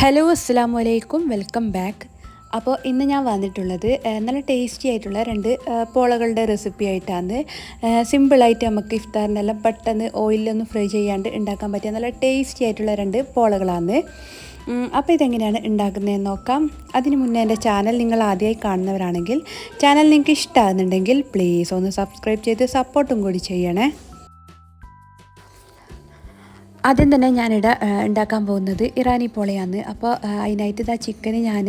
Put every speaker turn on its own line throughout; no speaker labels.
Hello അസ്സാം വലൈക്കും welcome back അപ്പോൾ ഇന്ന് ഞാൻ വന്നിട്ടുള്ളത് നല്ല ടേസ്റ്റി ആയിട്ടുള്ള രണ്ട് പോളകളുടെ റെസിപ്പി ആയിട്ടാണ്. സിമ്പിളായിട്ട് നമുക്ക് ഇഫ്താറിനെല്ലാം പെട്ടെന്ന് ഓയിലൊന്നും ഫ്രൈ ചെയ്യാണ്ട് ഉണ്ടാക്കാൻ പറ്റിയ നല്ല ടേസ്റ്റി ആയിട്ടുള്ള രണ്ട് പോളകളാണ്. അപ്പോൾ ഇതെങ്ങനെയാണ് ഉണ്ടാക്കുന്നതെന്ന് നോക്കാം. അതിന് മുന്നേ എന്റെ ചാനൽ നിങ്ങൾ ആദ്യമായി കാണുന്നവരാണെങ്കിൽ ചാനൽ നിങ്ങൾക്ക് ഇഷ്ടമാകുന്നുണ്ടെങ്കിൽ പ്ലീസ് ഒന്ന് സബ്സ്ക്രൈബ് ചെയ്ത് സപ്പോർട്ടും കൂടി ചെയ്യണേ. ആദ്യം തന്നെ ഞാനിവിടെ ഉണ്ടാക്കാൻ പോകുന്നത് ഇറാനി പോളയാണ്. അപ്പോൾ അതിനായിട്ട് ഇതാ ചിക്കന് ഞാൻ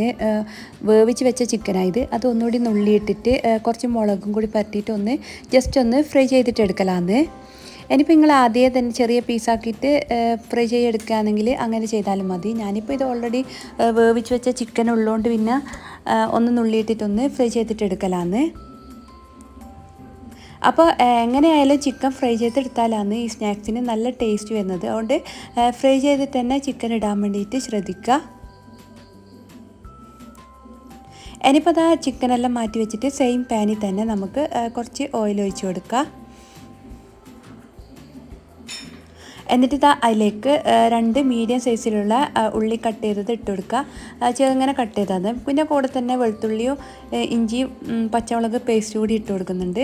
വേവിച്ച് വെച്ച ചിക്കനായത്. അത് ഒന്നുകൂടി നുള്ളിയിട്ടിട്ട് കുറച്ച് മുളകും കൂടി പരട്ടിയിട്ട് ഒന്ന് ജസ്റ്റ് ഒന്ന് ഫ്രൈ ചെയ്തിട്ട് എടുക്കലാന്ന്. ഇനിയിപ്പോൾ നിങ്ങൾ ആദ്യം തന്നെ ചെറിയ പീസാക്കിയിട്ട് ഫ്രൈ ചെയ്തെടുക്കുകയാണെങ്കിൽ അങ്ങനെ ചെയ്താലും മതി. ഞാനിപ്പോൾ ഇത് ഓൾറെഡി വേവിച്ച് വെച്ച ചിക്കൻ ഉള്ളതുകൊണ്ട് പിന്നെ ഒന്ന് നുള്ളിയിട്ടിട്ടൊന്ന് ഫ്രൈ ചെയ്തിട്ട് എടുക്കലാന്ന്. അപ്പോൾ എങ്ങനെയായാലും ചിക്കൻ ഫ്രൈ ചെയ്തെടുത്താലാണ് ഈ സ്നാക്സിന് നല്ല ടേസ്റ്റ് വരുന്നത്. അതുകൊണ്ട് ഫ്രൈ ചെയ്തിട്ട് തന്നെ ചിക്കൻ ഇടാൻ വേണ്ടിയിട്ട് ശ്രദ്ധിക്കുക. ഇനിയിപ്പോൾ അതാ ചിക്കനെല്ലാം മാറ്റി വെച്ചിട്ട് സെയിം പാനിൽ തന്നെ നമുക്ക് കുറച്ച് ഓയിൽ ഒഴിച്ച് കൊടുക്കുക. എന്നിട്ട് ഇതാ അതിലേക്ക് രണ്ട് മീഡിയം സൈസിലുള്ള ഉള്ളി കട്ട് ചെയ്തത് ഇട്ട് കൊടുക്കുക ചെറുങ്ങനെ കട്ട് ചെയ്താൽ പിന്നെ കൂടെ തന്നെ വെളുത്തുള്ളിയും ഇഞ്ചിയും പച്ചമുളക് പേസ്റ്റ് കൂടി ഇട്ട് കൊടുക്കുന്നുണ്ട്.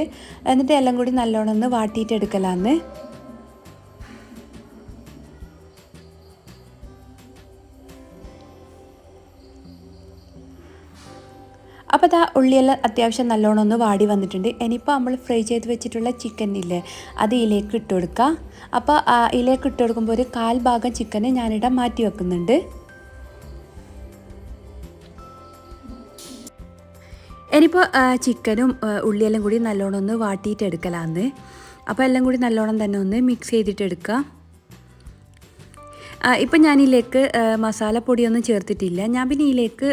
എന്നിട്ട് എല്ലാം കൂടി നല്ലോണം ഒന്ന് വാട്ടിയിട്ട് എടുക്കലാന്ന്. അപ്പോൾ അതാ ഉള്ളിയെല്ലാം അത്യാവശ്യം നല്ലോണം ഒന്ന് വാടി വന്നിട്ടുണ്ട്. ഇനിയിപ്പോൾ നമ്മൾ ഫ്രൈ ചെയ്ത് വെച്ചിട്ടുള്ള ചിക്കൻ ഇല്ലേ അത് ഇതിലേക്ക് ഇട്ട് കൊടുക്കുക അപ്പോൾ ആ ഇതിലേക്ക് ഇട്ട് കൊടുക്കുമ്പോൾ ഒരു കാൽ ഭാഗം ചിക്കനെ ഞാനിവിടെ മാറ്റി വെക്കുന്നുണ്ട്. ഇനിയിപ്പോൾ ചിക്കനും ഉള്ളിയെല്ലാം കൂടി നല്ലോണം ഒന്ന് വാട്ടിയിട്ട് എടുക്കലാന്ന്. അപ്പോൾ എല്ലാം കൂടി നല്ലോണം തന്നെ ഒന്ന് മിക്സ് ചെയ്തിട്ട് എടുക്കുക ഇപ്പം ഞാനിതിലേക്ക് മസാലപ്പൊടിയൊന്നും ചേർത്തിട്ടില്ല. ഞാൻ പിന്നെ ഇതിലേക്ക്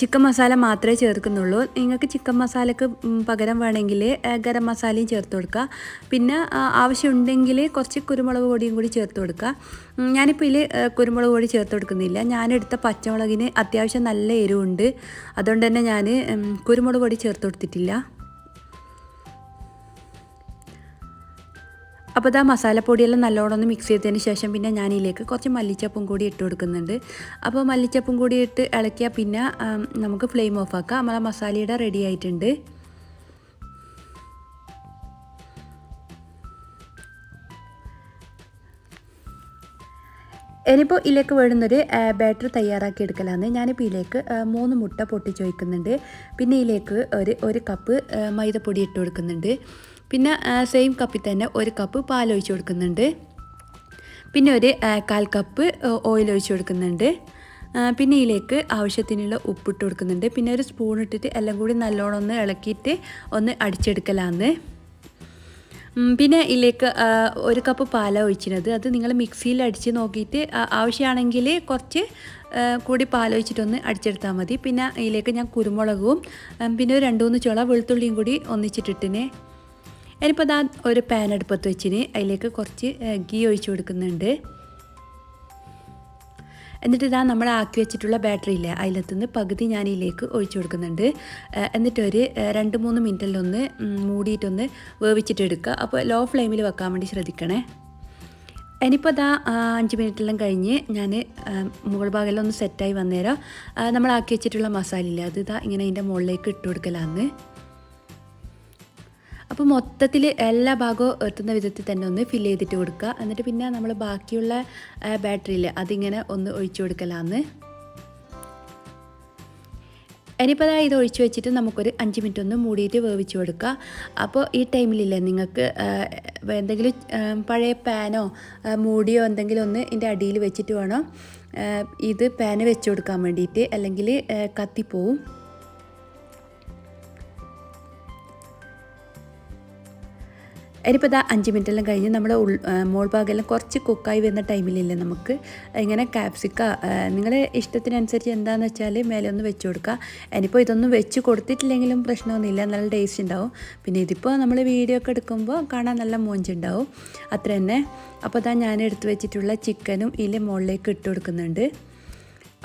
ചിക്കൻ മസാല മാത്രമേ ചേർക്കുന്നുള്ളൂ. നിങ്ങൾക്ക് ചിക്കൻ മസാലക്ക് പകരം വേണമെങ്കിൽ ഗരം മസാലയും ചേർത്ത് കൊടുക്കുക. പിന്നെ ആവശ്യമുണ്ടെങ്കിൽ കുറച്ച് കുരുമുളക് പൊടിയും കൂടി ചേർത്ത് കൊടുക്കുക. ഞാനിപ്പോൾ ഇതിൽ കുരുമുളക് പൊടി ചേർത്ത് കൊടുക്കുന്നില്ല. ഞാനെടുത്ത പച്ചമുളകിന് അത്യാവശ്യം നല്ല എരിവുണ്ട്. അതുകൊണ്ട് തന്നെ ഞാൻ കുരുമുളക് പൊടി ചേർത്ത് കൊടുത്തിട്ടില്ല. അപ്പോൾ ഇതാ മസാലപ്പൊടിയെല്ലാം നല്ലോണം ഒന്ന് മിക്സ് ചെയ്തതിന് ശേഷം പിന്നെ ഞാൻ ഇതിലേക്ക് കുറച്ച് മല്ലിച്ചപ്പും കൂടി ഇട്ട് കൊടുക്കുന്നുണ്ട്. അപ്പോൾ മല്ലിച്ചപ്പും കൂടി ഇട്ട് ഇളക്കിയാൽ പിന്നെ നമുക്ക് ഫ്ലെയിം ഓഫ് ആക്കാം. നമ്മളെ മസാലയുടെ റെഡി ആയിട്ടുണ്ട്. ഇനിയിപ്പോൾ ഇതിലേക്ക് വേണ്ടുന്നൊരു ബാറ്റർ തയ്യാറാക്കി എടുക്കലാണ്. ഞാനിപ്പോൾ ഇതിലേക്ക് മൂന്ന് മുട്ട പൊട്ടിച്ച് വയ്ക്കുന്നുണ്ട് പിന്നെ ഇതിലേക്ക് ഒരു ഒരു കപ്പ് മൈദപ്പൊടി ഇട്ട് കൊടുക്കുന്നുണ്ട്. പിന്നെ സെയിം കപ്പിൽ തന്നെ ഒരു കപ്പ് പാൽ ഒഴിച്ച് കൊടുക്കുന്നുണ്ട്. പിന്നെ ഒരു കാൽ കപ്പ് ഓയിൽ ഒഴിച്ച് കൊടുക്കുന്നുണ്ട്. പിന്നെ ഇതിലേക്ക് ആവശ്യത്തിനുള്ള ഉപ്പിട്ട് കൊടുക്കുന്നുണ്ട്. പിന്നെ ഒരു സ്പൂൺ ഇട്ടിട്ട് എല്ലാം കൂടി നല്ലോണം ഒന്ന് ഇളക്കിയിട്ട് ഒന്ന് അടിച്ചെടുക്കലാന്ന്. പിന്നെ ഇതിലേക്ക് ഒരു കപ്പ് പാല ഒഴിച്ചിരുന്നത്. അത് നിങ്ങൾ മിക്സിയിൽ അടിച്ച് നോക്കിയിട്ട് ആവശ്യമാണെങ്കിൽ കുറച്ച് കൂടി പാലൊഴിച്ചിട്ടൊന്ന് അടിച്ചെടുത്താൽ മതി. പിന്നെ ഇതിലേക്ക് ഞാൻ കുരുമുളകും പിന്നെ രണ്ട് മൂന്ന് ചുള വെളുത്തുള്ളിയും കൂടി ഒന്നിച്ചിട്ടിട്ടിന്. ഇനിയിപ്പോൾ ദാ ഒരു പാൻ അടുപ്പത്ത് വെച്ചിന്. അതിലേക്ക് കുറച്ച് ഗീ ഒഴിച്ച് കൊടുക്കുന്നുണ്ട്. എന്നിട്ട് ഇതാ നമ്മൾ ആക്കി വെച്ചിട്ടുള്ള ബാറ്ററി ഇല്ലേ അതിലത്തുനിന്ന് പകുതി ഞാൻ ഇതിലേക്ക് ഒഴിച്ചു കൊടുക്കുന്നുണ്ട്. എന്നിട്ട് ഒരു രണ്ട് മൂന്ന് മിനിറ്റിലൊന്ന് മൂടിയിട്ടൊന്ന് വേവിച്ചിട്ട് എടുക്കുക അപ്പോൾ ലോ ഫ്ലെയിമിൽ വെക്കാൻ വേണ്ടി ശ്രദ്ധിക്കണേ. ഇനിയിപ്പോൾ അതാ അഞ്ച് മിനിറ്റെല്ലാം കഴിഞ്ഞ് ഞാൻ മുകൾ ഭാഗമെല്ലാം ഒന്ന് സെറ്റായി വന്നേരം ആക്കി വെച്ചിട്ടുള്ള മസാല ഇല്ലേ അത് ഇതാ ഇങ്ങനെ അതിന്റെ മുകളിലേക്ക് ഇട്ട് കൊടുക്കലാന്ന്. അപ്പോൾ മൊത്തത്തിൽ എല്ലാ ഭാഗവും എത്തുന്ന വിധത്തിൽ തന്നെ ഒന്ന് ഫില്ല് ചെയ്തിട്ട് കൊടുക്കുക. എന്നിട്ട് പിന്നെ നമ്മൾ ബാക്കിയുള്ള ബാറ്ററിയിൽ അതിങ്ങനെ ഒന്ന് ഒഴിച്ചു കൊടുക്കലാന്ന്. ഇനിയിപ്പോൾ ഇത് ഒഴിച്ചു വെച്ചിട്ട് നമുക്കൊരു അഞ്ച് മിനിറ്റ് ഒന്ന് മൂടിയിട്ട് വേവിച്ച് കൊടുക്കുക. അപ്പോൾ ഈ ടൈമിലില്ലേ നിങ്ങൾക്ക് എന്തെങ്കിലും പഴയ പാനോ മൂടിയോ എന്തെങ്കിലും ഒന്ന് ഇതിന്റെ അടിയിൽ വെച്ചിട്ട് വേണം ഇത് പാന് വെച്ച് കൊടുക്കാൻ വേണ്ടിയിട്ട്. അല്ലെങ്കിൽ കത്തിപ്പോവും. ഇനിയിപ്പോൾ ഇതാ അഞ്ച് മിനിറ്റെല്ലാം കഴിഞ്ഞ് നമ്മൾ ഉൾ മോൾ ഭാഗമെല്ലാം കുറച്ച് കുക്കായി വരുന്ന ടൈമിലില്ലേ നമുക്ക്? ഇങ്ങനെ ക്യാപ്സിക്ക നിങ്ങളുടെ ഇഷ്ടത്തിനനുസരിച്ച് എന്താണെന്ന് വെച്ചാൽ മേലെ ഒന്ന് വെച്ച് കൊടുക്കുക ഇനിയിപ്പോൾ ഇതൊന്നും വെച്ച് കൊടുത്തിട്ടില്ലെങ്കിലും പ്രശ്നമൊന്നുമില്ല നല്ല ടേസ്റ്റ് ഉണ്ടാവും പിന്നെ ഇതിപ്പോൾ നമ്മൾ വീഡിയോ ഒക്കെ എടുക്കുമ്പോൾ കാണാൻ നല്ല മോഞ്ചുണ്ടാവും അത്ര തന്നെ അപ്പോൾ ഇതാ ഞാൻ എടുത്തു വെച്ചിട്ടുള്ള ചിക്കനും ഇതിന്റെ മുകളിലേക്ക് ഇട്ട് കൊടുക്കുന്നുണ്ട്.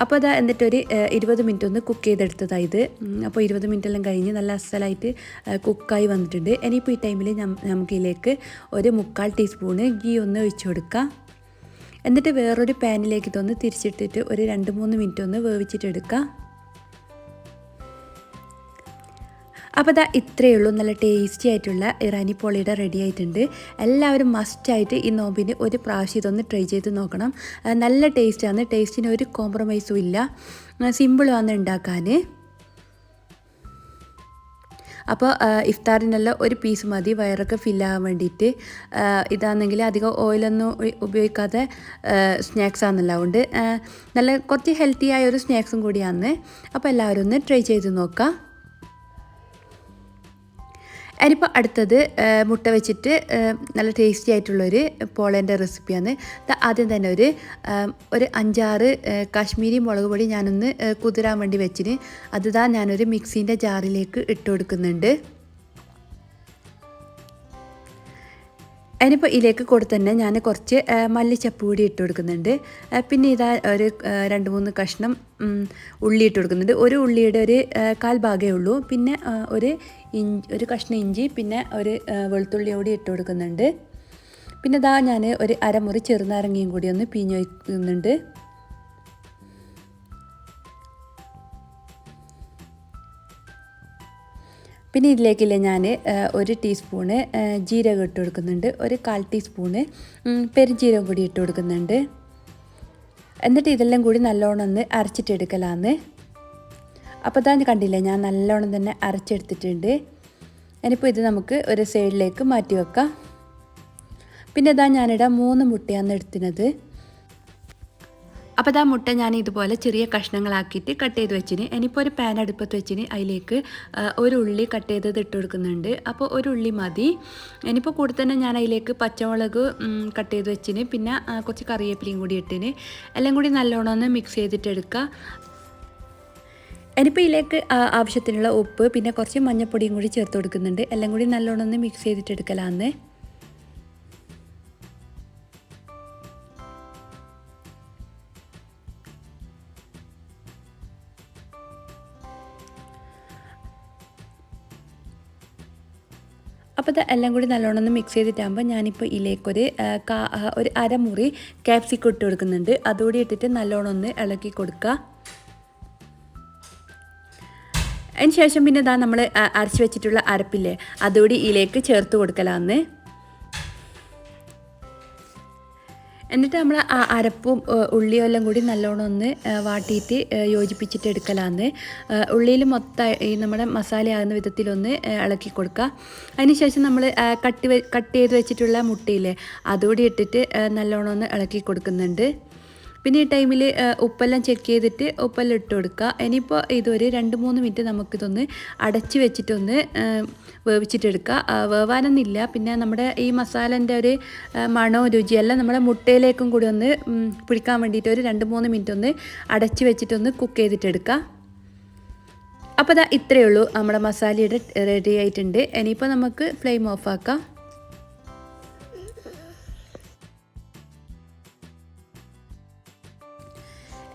അപ്പോൾ അതാ എന്നിട്ടൊരു ഇരുപത് മിനിറ്റ് ഒന്ന് കുക്ക് ചെയ്തെടുത്തതാണ് ഇത്. അപ്പോൾ ഇരുപത് മിനിറ്റ് എല്ലാം കഴിഞ്ഞ് നല്ല അസലായിട്ട് കുക്കായി വന്നിട്ടുണ്ട്. ഇനിയിപ്പോൾ ഈ ടൈമിൽ നമുക്കിലേക്ക് ഒരു മുക്കാൽ ടീസ്പൂണ് ഗീ ഒന്ന് ഒഴിച്ച് കൊടുക്കാം. എന്നിട്ട് വേറൊരു പാനിലേക്ക് ഇതൊന്ന് തിരിച്ചിട്ടിട്ട് ഒരു രണ്ട് മൂന്ന് മിനിറ്റ് ഒന്ന് വേവിച്ചിട്ടെടുക്കാം അപ്പോൾ ഇതാ ഇത്രയേ ഉള്ളൂ. നല്ല ടേസ്റ്റി ആയിട്ടുള്ള ഇറാനി പോളിയുടെ റെഡി ആയിട്ടുണ്ട്. എല്ലാവരും മസ്റ്റായിട്ട് ഈ നോമ്പിന് ഒരു പ്രാവശ്യം ഇതൊന്ന് ട്രൈ ചെയ്ത് നോക്കണം. നല്ല ടേസ്റ്റാണ് ടേസ്റ്റിന് ഒരു കോംപ്രമൈസും ഇല്ല. സിമ്പിളാണ് ഉണ്ടാക്കാൻ. അപ്പോൾ ഇഫ്താറിനെല്ലാം ഒരു പീസ് മതി. വയറൊക്കെ ഫില്ലാകാൻ വേണ്ടിയിട്ട്. ഇതാണെങ്കിൽ അധികം ഓയിലൊന്നും ഉപയോഗിക്കാതെ സ്നാക്സ് ആണല്ലോ. അതുകൊണ്ട് നല്ല കുറച്ച് ഹെൽത്തി ആയ ഒരു സ്നാക്സും കൂടിയാണ്. അപ്പോൾ എല്ലാവരും ഒന്ന് ട്രൈ ചെയ്ത് നോക്കാം. ഇനിയിപ്പോൾ അടുത്തത് മുട്ട വെച്ചിട്ട് നല്ല ടേസ്റ്റി ആയിട്ടുള്ളൊരു പോളേന്റെ റെസിപ്പിയാണ് ആദ്യം തന്നെ ഒരു ഒരു അഞ്ചാറ് കാശ്മീരി മുളക് പൊടി ഞാനൊന്ന് കുതിരാൻ വേണ്ടി വെച്ചിന്. അത് ഞാനൊരു മിക്സീന്റെ ജാറിലേക്ക് ഇട്ട് കൊടുക്കുന്നുണ്ട്. അതിനിപ്പോൾ ഇതിലേക്ക് കൂടെ തന്നെ ഞാൻ കുറച്ച് മല്ലിച്ചപ്പ് കൂടി ഇട്ട് കൊടുക്കുന്നുണ്ട്. പിന്നെ ഇതാ ഒരു രണ്ട് മൂന്ന് കഷ്ണം ഉള്ളി ഇട്ട് കൊടുക്കുന്നുണ്ട്. ഒരു ഉള്ളിയുടെ ഒരു കാൽ ഭാഗമേ ഉള്ളൂ. പിന്നെ ഒരു ഇഞ്ചി ഒരു കഷ്ണം ഇഞ്ചി പിന്നെ ഒരു വെളുത്തുള്ളി കൂടി ഇട്ട് കൊടുക്കുന്നുണ്ട്. പിന്നെ ഇതാ ഞാൻ ഒരു അരമുറി ചെറുനാരങ്ങയും കൂടി ഒന്ന് പിഞ്ഞ് പിന്നെ ഇതിലേക്കിൽ ഞാൻ ഒരു ടീസ്പൂണ് ജീരകം ഇട്ട് കൊടുക്കുന്നുണ്ട്. ഒരു കാൽ ടീസ്പൂണ് പെരുംജീരകം കൂടി ഇട്ട് കൊടുക്കുന്നുണ്ട്. എന്നിട്ട് ഇതെല്ലാം കൂടി നല്ലോണം ഒന്ന് അരച്ചിട്ടെടുക്കലാന്ന് അപ്പോൾ തന്നെ കണ്ടില്ലേ ഞാൻ നല്ലോണം തന്നെ അരച്ചെടുത്തിട്ടുണ്ട്. ഇനിയിപ്പോൾ ഇത് നമുക്ക് ഒരു സൈഡിലേക്ക് മാറ്റി വെക്കാം. പിന്നെ ഇതാ ഞാനിടാം മൂന്ന് മുട്ടയാണ് എടുത്തിനത്. അപ്പോൾ ആ മുട്ട ഞാൻ ഇതുപോലെ ചെറിയ കഷ്ണങ്ങളാക്കിയിട്ട് കട്ട് ചെയ്ത് വെച്ചിന്. ഇനിയിപ്പോൾ ഒരു പാൻ അടുപ്പത്ത് വെച്ചിന്. അതിലേക്ക് ഒരു ഉള്ളി കട്ട് ചെയ്തത് ഇട്ട് കൊടുക്കുന്നുണ്ട്. അപ്പോൾ ഒരു ഉള്ളി മതി. ഇനിയിപ്പോൾ കൂടെ തന്നെ ഞാൻ അതിലേക്ക് പച്ചമുളക് കട്ട് ചെയ്ത് വെച്ചിന്. പിന്നെ കുറച്ച് കറിവേപ്പിലയും കൂടി ഇട്ടിന്. എല്ലാം കൂടി നല്ലോണം ഒന്ന് മിക്സ് ചെയ്തിട്ട് എടുക്കുക ഇനിയിപ്പോൾ ഇതിലേക്ക് ആവശ്യത്തിനുള്ള ഉപ്പ് പിന്നെ കുറച്ച് മഞ്ഞൾപ്പൊടിയും കൂടി ചേർത്ത് കൊടുക്കുന്നുണ്ട്. എല്ലാം കൂടി നല്ലോണം ഒന്ന് മിക്സ് ചെയ്തിട്ട് എടുക്കലാന്ന്. അപ്പോൾ ഇത് എല്ലാം കൂടി നല്ലോണം ഒന്ന് മിക്സ് ചെയ്തിട്ടാകുമ്പോൾ ഞാനിപ്പോൾ ഇതിലേക്കൊരു ഒരു അരമുറി ക്യാപ്സിക്കം ഇട്ട് കൊടുക്കുന്നുണ്ട്. അതുകൂടി ഇട്ടിട്ട് നല്ലോണം ഒന്ന് ഇളക്കി കൊടുക്കുക. അതിന് ശേഷം പിന്നെ ഇതാ നമ്മൾ അരച്ച് വെച്ചിട്ടുള്ള അരപ്പില്ലേ അതുകൂടി ഇതിലേക്ക് ചേർത്ത് കൊടുക്കലാന്ന്. എന്നിട്ട് നമ്മൾ ആ അരപ്പും ഉള്ളിയും എല്ലാം കൂടി നല്ലോണം ഒന്ന് വാട്ടിയിട്ട് യോജിപ്പിച്ചിട്ട് എടുക്കലാന്ന്. ഉള്ളിയിൽ മൊത്തം ഈ നമ്മുടെ മസാലയാകുന്ന വിധത്തിലൊന്ന് ഇളക്കി കൊടുക്കുക. അതിനുശേഷം നമ്മൾ കട്ട് കട്ട് ചെയ്ത് വെച്ചിട്ടുള്ള മുട്ടയില്ലേ അതുകൂടി ഇട്ടിട്ട് നല്ലോണം ഒന്ന് ഇളക്കി കൊടുക്കുന്നുണ്ട്. പിന്നെ ഈ ടൈമിൽ ഉപ്പെല്ലാം ചെക്ക് ചെയ്തിട്ട് ഉപ്പെല്ലാം ഇട്ട് കൊടുക്കുക ഇനിയിപ്പോൾ ഇതൊരു രണ്ട് മൂന്ന് മിനിറ്റ് നമുക്കിതൊന്ന് അടച്ച് വെച്ചിട്ടൊന്ന് വേവിച്ചിട്ടെടുക്കുക വേവാനൊന്നുമില്ല. പിന്നെ നമ്മുടെ ഈ മസാലന്റെ ഒരു മണോ മണവും രുചിയെല്ലാം നമ്മുടെ മുട്ടയിലേക്കും കൂടി ഒന്ന് പിടിക്കാൻ വേണ്ടിയിട്ട് ഒരു രണ്ട് മൂന്ന് മിനിറ്റ് ഒന്ന് അടച്ച് വെച്ചിട്ടൊന്ന് കുക്ക് ചെയ്തിട്ടെടുക്കുക അപ്പോൾ ദാ ഇത്രയേ ഉള്ളൂ നമ്മുടെ മസാലയുടെ റെഡി ആയിട്ടുണ്ട്. ഇനിയിപ്പോൾ നമുക്ക് ഫ്ലെയിം ഓഫ് ആക്കാം.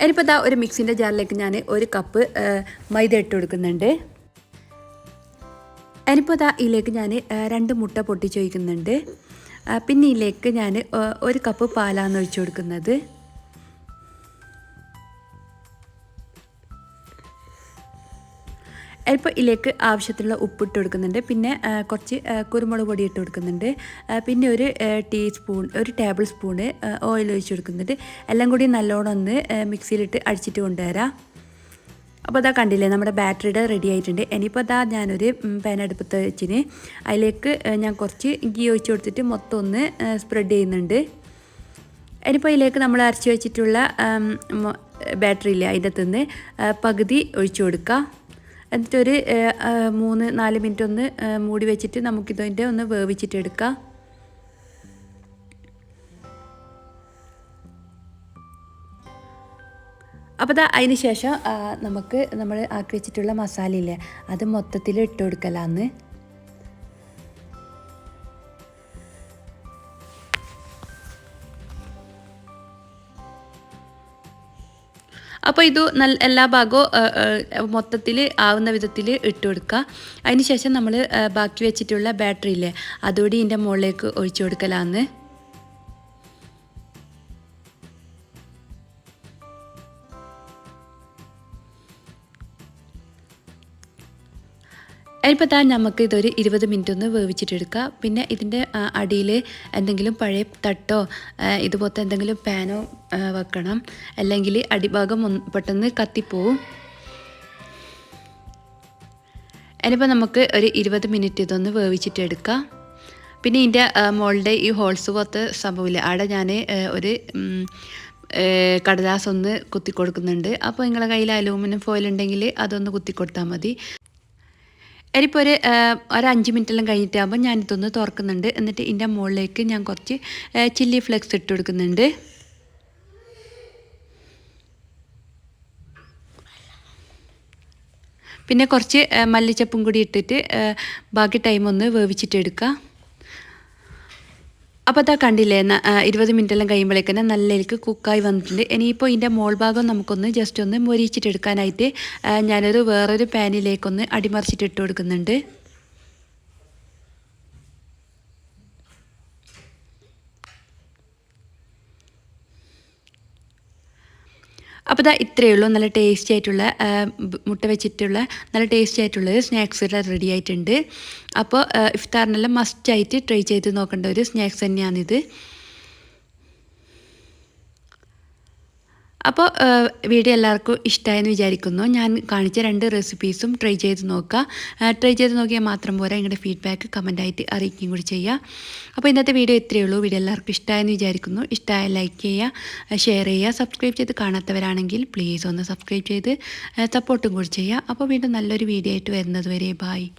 ഇനിയിപ്പോൾ ഇതാ ഒരു മിക്സിന്റെ ജാറിലേക്ക് ഞാൻ ഒരു കപ്പ് മൈദ ഇട്ട് കൊടുക്കുന്നുണ്ട്. ഇനിയിപ്പോൾ ഇതാ ഇതിലേക്ക് ഞാൻ രണ്ട് മുട്ട പൊട്ടിച്ച് ഒഴിക്കുന്നുണ്ട്. പിന്നെ ഇതിലേക്ക് ഞാൻ ഒരു കപ്പ് പാലാണ് ഒഴിച്ചു കൊടുക്കുന്നത്. ഇപ്പോൾ ഇതിലേക്ക് ഉപ്പ് ഇട്ട് കൊടുക്കുന്നുണ്ട്. പിന്നെ കുറച്ച് കുരുമുളക് പൊടി ഇട്ട് കൊടുക്കുന്നുണ്ട്. പിന്നെ ഒരു ടീസ്പൂൺ ഒരു ടേബിൾ സ്പൂണ് ഓയിൽ ഒഴിച്ച് കൊടുക്കുന്നുണ്ട്. എല്ലാം കൂടി നല്ലോണം ഒന്ന് മിക്സിയിലിട്ട് അടിച്ചിട്ട് കൊണ്ടുവരാം. അപ്പോൾ അതാ കണ്ടില്ലേ നമ്മുടെ ബാറ്ററിയുടെ റെഡി ആയിട്ടുണ്ട്. ഇനിയിപ്പോൾ അതാ ഞാനൊരു പാനടുപ്പത്ത് വെച്ചിന്. അതിലേക്ക് ഞാൻ കുറച്ച് ഗീ ഒഴിച്ച് കൊടുത്തിട്ട് മൊത്തം ഒന്ന് സ്പ്രെഡ് ചെയ്യുന്നുണ്ട്. ഇനിയിപ്പോൾ അതിലേക്ക് നമ്മൾ അരച്ച് വെച്ചിട്ടുള്ള ബാറ്ററി ഇല്ലേ അതിന്റെ അകത്തുനിന്ന് പകുതി ഒഴിച്ചു കൊടുക്കുക എന്നിട്ടൊരു മൂന്ന് നാല് മിനിറ്റ് ഒന്ന് മൂടി വെച്ചിട്ട് നമുക്കിതിന്റെ ഒന്ന് വേവിച്ചിട്ടെടുക്കാം. അപ്പോൾ ദാ അതിന് ശേഷം നമുക്ക് നമ്മൾ ആക്കി വെച്ചിട്ടുള്ള മസാലയില്ലേ അത് മൊത്തത്തിൽ ഇട്ട് കൊടുക്കലാന്ന്. അപ്പോൾ ഇത് നല്ല എല്ലാ ഭാഗവും മൊത്തത്തിൽ ആവുന്ന വിധത്തിൽ ഇട്ട് കൊടുക്കുക. അതിന് ശേഷം നമ്മൾ ബാക്കി വെച്ചിട്ടുള്ള ബാറ്ററി ഇല്ലേ അതുകൂടി ഇതിന്റെ മുകളിലേക്ക് ഒഴിച്ചു കൊടുക്കലാന്ന്. അതിപ്പോൾ താൻ നമുക്ക് ഇതൊരു ഇരുപത് മിനിറ്റ് ഒന്ന് വേവിച്ചിട്ടെടുക്കുക പിന്നെ ഇതിന്റെ അടിയിൽ എന്തെങ്കിലും പഴയ തട്ടോ ഇതുപോലത്തെ എന്തെങ്കിലും പാനോ വെക്കണം. അല്ലെങ്കിൽ അടിഭാഗം പെട്ടെന്ന് കത്തിപ്പോവും. അതിനിപ്പോൾ നമുക്ക് ഒരു ഇരുപത് മിനിറ്റ് ഇതൊന്ന് വേവിച്ചിട്ടെടുക്കാം. പിന്നെ ഇതിന്റെ മോളുടെ ഈ ഹോൾസ് പോലത്തെ സംഭവമില്ല? അവിടെ ഞാൻ ഒരു കടലാസ് ഒന്ന് കുത്തി കൊടുക്കുന്നുണ്ട് അപ്പോൾ നിങ്ങളുടെ കയ്യിൽ അലൂമിനിയം ഫോയിൽ ഉണ്ടെങ്കിൽ അതൊന്ന് കുത്തി കൊടുത്താൽ മതി. ഇനിയിപ്പോൾ ഒരു ഒരു അഞ്ച് മിനിറ്റെല്ലാം കഴിഞ്ഞിട്ടാകുമ്പോൾ ഞാനിതൊന്ന് തുറക്കുന്നുണ്ട്. എന്നിട്ട് ഇതിന്റെ മുകളിലേക്ക് ഞാൻ കുറച്ച് ചില്ലി ഫ്ലെക്സ് ഇട്ട് കൊടുക്കുന്നുണ്ട്. പിന്നെ കുറച്ച് മല്ലിച്ചപ്പും കൂടി ഇട്ടിട്ട് ബാക്കി ടൈം ഒന്ന് വേവിച്ചിട്ട് എടുക്കുക അപ്പോൾ അതാ കണ്ടില്ലേ ഇരുപത് മിനിറ്റെല്ലാം കഴിയുമ്പോഴേക്കന്നെ നല്ല എനിക്ക് കുക്കായി വന്നിട്ടുണ്ട്. ഇനിയിപ്പോൾ ഇതിന്റെ മോൾ ഭാഗം നമുക്കൊന്ന് ജസ്റ്റ് ഒന്ന് മൊരിച്ചിട്ടെടുക്കാനായിട്ട് ഞാനൊരു വേറൊരു പാനിലേക്കൊന്ന് അടിമറിച്ചിട്ട് ഇട്ട് കൊടുക്കുന്നുണ്ട്. അപ്പോൾ ഇതാ ഇത്രയേ ഉള്ളൂ. നല്ല ടേസ്റ്റി ആയിട്ടുള്ള മുട്ട വെച്ചിട്ടുള്ള നല്ല ടേസ്റ്റി ആയിട്ടുള്ള സ്നാക്സ് എല്ലാം റെഡി ആയിട്ടുണ്ട്. അപ്പോൾ ഇഫ്താറിനെല്ലാം മസ്റ്റായിട്ട് ട്രൈ ചെയ്ത് നോക്കേണ്ട ഒരു സ്നാക്സ് തന്നെയാണിത്. അപ്പോൾ വീഡിയോ എല്ലാവർക്കും ഇഷ്ടമായെന്ന് വിചാരിക്കുന്നു. ഞാൻ കാണിച്ച രണ്ട് റെസിപ്പീസും ട്രൈ ചെയ്ത് നോക്കുക ട്രൈ ചെയ്ത് നോക്കിയാൽ മാത്രം പോരാ. നിങ്ങളുടെ ഫീഡ്ബാക്ക് കമന്റായിട്ട് അറിയിക്കുകയും കൂടി ചെയ്യുക അപ്പോൾ ഇന്നത്തെ വീഡിയോ ഇത്രയേ ഉള്ളൂ. വീഡിയോ എല്ലാവർക്കും ഇഷ്ടമായെന്ന് വിചാരിക്കുന്നു. ഇഷ്ടമായ ലൈക്ക് ചെയ്യുക ഷെയർ ചെയ്യുക സബ്സ്ക്രൈബ് ചെയ്ത് കാണാത്തവരാണെങ്കിൽ പ്ലീസ് ഒന്ന് സബ്സ്ക്രൈബ് ചെയ്ത് സപ്പോർട്ടും കൂടി ചെയ്യുക അപ്പോൾ വീണ്ടും നല്ലൊരു വീഡിയോ ആയിട്ട് വരുന്നത് വരെ. ബായ്